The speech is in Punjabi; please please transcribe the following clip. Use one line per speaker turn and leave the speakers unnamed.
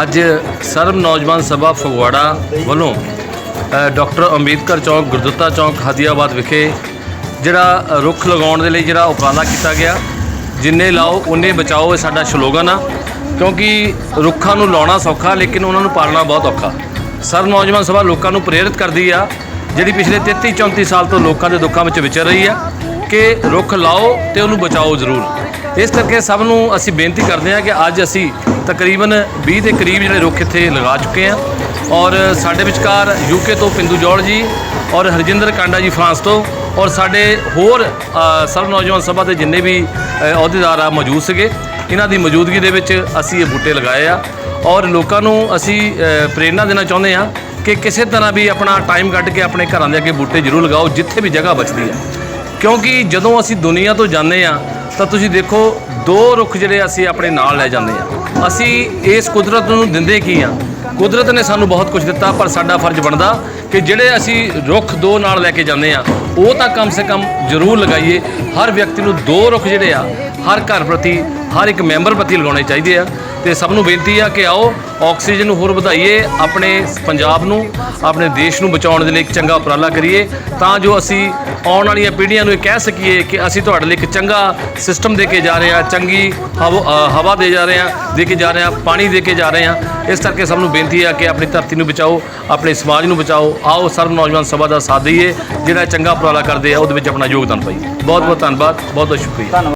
ਅੱਜ ਸਰਬ ਨੌਜਵਾਨ ਸਭਾ ਫਗਵਾੜਾ ਵੱਲੋਂ ਡਾਕਟਰ ਅੰਬੇਦਕਰ ਚੌਕ ਗੁਰਦੁੱਤਾ ਚੌਕ ਹਦੀਆਬਾਦ ਵਿਖੇ ਜਿਹੜਾ ਰੁੱਖ ਲਗਾਉਣ ਦੇ ਲਈ ਜਿਹੜਾ ਉਪਰਾਲਾ ਕੀਤਾ ਗਿਆ, ਜਿੰਨੇ ਲਾਓ ਉਨੇ ਬਚਾਓ ਇਹ ਸਾਡਾ ਸਲੋਗਨ ਆ, ਕਿਉਂਕਿ ਰੁੱਖਾਂ ਨੂੰ ਲਾਉਣਾ ਸੌਖਾ, ਲੇਕਿਨ ਉਹਨਾਂ ਨੂੰ ਪਾਲਣਾ ਬਹੁਤ ਔਖਾ। ਸਰਬ ਨੌਜਵਾਨ ਸਭਾ ਲੋਕਾਂ ਨੂੰ ਪ੍ਰੇਰਿਤ ਕਰਦੀ ਆ, ਜਿਹੜੀ ਪਿਛਲੇ 33 34 ਸਾਲ ਤੋਂ ਲੋਕਾਂ ਦੇ ਦੁੱਖਾਂ ਵਿੱਚ ਵਿਚਰ ਰਹੀ ਆ, ਕਿ ਰੁੱਖ ਲਾਓ ਤੇ ਉਹਨੂੰ ਬਚਾਓ ਜ਼ਰੂਰ। ਇਸ ਕਰਕੇ ਸਭ ਨੂੰ ਅਸੀਂ ਬੇਨਤੀ ਕਰਦੇ ਹਾਂ ਕਿ ਅੱਜ ਅਸੀਂ ਤਕਰੀਬਨ 20 ਦੇ ਕਰੀਬ ਜਿਹੜੇ ਰੁੱਖ ਇੱਥੇ ਲਗਾ ਚੁੱਕੇ ਆ। ਔਰ ਸਾਡੇ ਵਿਚਕਾਰ ਯੂਕੇ ਤੋਂ ਪਿੰਦੂ ਜੋੜ ਜੀ ਔਰ ਹਰਜਿੰਦਰ ਕਾਂਡਾ ਜੀ ਫਰਾਂਸ ਤੋਂ ਔਰ ਸਾਡੇ ਹੋਰ ਅ, ਸਰਵ ਨੌਜਵਾਨ ਸਭਾ ਦੇ ਜਿੰਨੇ ਵੀ ਅਹੁਦੇਦਾਰ ਆ ਮੌਜੂਦ ਸੀਗੇ ਇਹਨਾਂ ਦੀ ਮੌਜੂਦਗੀ ਦੇ ਵਿੱਚ ਅਸੀਂ ਇਹ ਬੂਟੇ ਲਗਾਏ ਆ। ਔਰ ਲੋਕਾਂ ਨੂੰ ਅਸੀਂ ਅ, ਪ੍ਰੇਰਣਾ ਦੇਣਾ ਚਾਹੁੰਦੇ ਆ ਕਿ ਕਿਸੇ ਤਰ੍ਹਾਂ ਵੀ ਆਪਣਾ ਟਾਈਮ ਕੱਢ ਕੇ ਆਪਣੇ ਘਰਾਂ ਦੇ ਅੱਗੇ ਬੂਟੇ ਜ਼ਰੂਰ ਲਗਾਓ ਜਿੱਥੇ ਵੀ ਜਗ੍ਹਾ ਬਚਦੀ ਹੈ ਕਿਉਂਕਿ ਜਦੋਂ ਅਸੀਂ ਦੁਨੀਆ ਤੋਂ ਜਾਂਦੇ ਆ ਤਾਂ ਤੁਸੀਂ ਦੇਖੋ ਦੋ ਰੁੱਖ ਜਿਹੜੇ ਅਸੀਂ ਆਪਣੇ ਨਾਲ ਲੈ ਜਾਂਦੇ ਆ ਅਸੀਂ ਇਸ ਕੁਦਰਤ ਨੂੰ ਦਿੰਦੇ ਕੀ ਆ? ਕੁਦਰਤ ਨੇ ਸਾਨੂੰ ਬਹੁਤ ਕੁਝ ਦਿੱਤਾ, ਪਰ ਸਾਡਾ ਫਰਜ਼ ਬਣਦਾ ਕਿ ਜਿਹੜੇ ਅਸੀਂ ਰੁੱਖ ਦੋ ਨਾਲ ਲੈ ਕੇ ਜਾਂਦੇ ਆ, ਉਹ ਤਾਂ ਕਮ ਸੇ ਕਮ ਜ਼ਰੂਰ ਲਗਾਈਏ। ਹਰ ਵਿਅਕਤੀ ਨੂੰ ਦੋ ਰੁੱਖ ਜਿਹੜੇ ਆ, ਹਰ ਘਰ ਪ੍ਰਤੀ, ਹਰ ਇੱਕ ਮੈਂਬਰ ਪ੍ਰਤੀ ਲਗਾਉਣੇ ਚਾਹੀਦੇ ਆ। ਤੇ ਸਭ ਨੂੰ ਬੇਨਤੀ ਆ ਕਿ ਆਓ, ਆਕਸੀਜਨ ਨੂੰ ਹੋਰ ਵਧਾਈਏ, ਆਪਣੇ ਪੰਜਾਬ ਨੂੰ, ਆਪਣੇ ਦੇਸ਼ ਨੂੰ ਬਚਾਉਣ ਦੇ ਲਈ ਇੱਕ ਚੰਗਾ ਉਪਰਾਲਾ ਕਰੀਏ, ਤਾਂ ਜੋ ਅਸੀਂ ਆਉਣ ਵਾਲੀਆਂ ਪੀੜ੍ਹੀਆਂ ਨੂੰ ਇਹ ਕਹਿ ਸਕੀਏ ਕਿ ਅਸੀਂ ਤੁਹਾਡੇ ਲਈ ਇੱਕ ਚੰਗਾ ਸਿਸਟਮ ਦੇ ਕੇ ਜਾ ਰਹੇ ਹਾਂ, ਚੰਗੀ ਹਵ- ਹਵਾ ਦੇ ਜਾ ਰਹੇ ਹਾਂ, ਦੇ ਕੇ ਜਾ ਰਹੇ ਹਾਂ, ਪਾਣੀ ਦੇ ਕੇ ਜਾ ਰਹੇ ਹਾਂ। ਇਸ ਕਰਕੇ ਸਭ ਨੂੰ ਬੇਨਤੀ ਆ ਕਿ ਆਪਣੀ ਧਰਤੀ ਨੂੰ ਬਚਾਓ, ਆਪਣੇ ਸਮਾਜ ਨੂੰ ਬਚਾਓ। ਆਓ ਸਰਵ ਨੌਜਵਾਨ ਸਭਾ ਦਾ ਸਾਥ ਦਈਏ, ਜਿਹੜਾ ਚੰਗਾ ਉਪਰਾਲਾ ਕਰਦੇ ਆ, ਉਹਦੇ ਵਿੱਚ ਆਪਣਾ ਯੋਗਦਾਨ ਪਾਈਏ। ਬਹੁਤ ਬਹੁਤ ਧੰਨਵਾਦ ਬਹੁਤ ਬਹੁਤ ਸ਼ੁਕਰੀਆ।